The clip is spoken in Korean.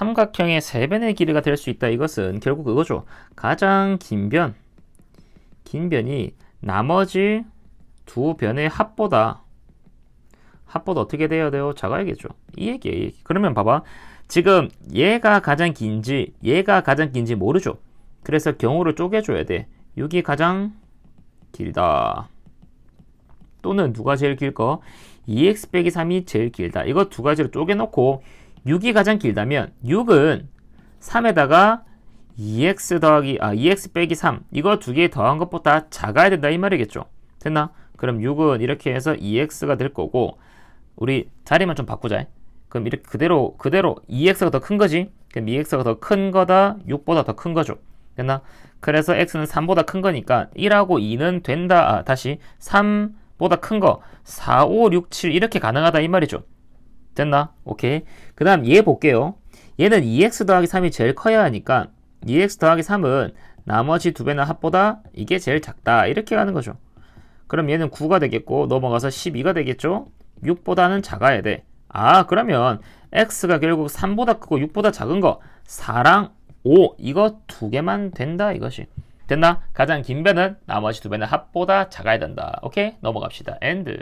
삼각형의 3변의 길이가 될 수 있다. 이것은 결국 그거죠. 가장 긴 변, 긴 변이 나머지 두 변의 합보다 합보다 어떻게 돼야 돼요? 작아야겠죠. 이 얘기예요. 이 얘기. 그러면 봐봐. 지금 얘가 가장 긴지 얘가 가장 긴지 모르죠. 그래서 경우를 쪼개줘야 돼. 6이 가장 길다. 또는 누가 제일 길거? 2x 빼기 3이 제일 길다. 이거 두 가지로 쪼개놓고 6이 가장 길다면 6은 3에다가 2x 더하기 아 2x 빼기 3 이거 두 개 더한 것보다 작아야 된다 이 말이겠죠. 됐나? 그럼 6은 이렇게 해서 2x가 될 거고 우리 자리만 좀 바꾸자. 그럼 이렇게 그대로 그대로 2x가 더 큰 거지. 그럼 2x가 더 큰 거다 6보다 더 큰 거죠. 됐나? 그래서 x는 3보다 큰 거니까 1하고 2는 된다. 아, 다시 3보다 큰 거 4, 5, 6, 7 이렇게 가능하다 이 말이죠. 됐나? 오케이. 그 다음 얘 볼게요. 얘는 2x 더하기 3이 제일 커야 하니까 2x 더하기 3은 나머지 두 배나 합보다 이게 제일 작다. 이렇게 가는 거죠. 그럼 얘는 9가 되겠고 넘어가서 12가 되겠죠? 6보다는 작아야 돼. 아, 그러면 x가 결국 3보다 크고 6보다 작은 거 4랑 5 이거 두 개만 된다 이것이. 됐나? 가장 긴 배는 나머지 두 배는 합보다 작아야 된다. 오케이? 넘어갑시다. 엔드.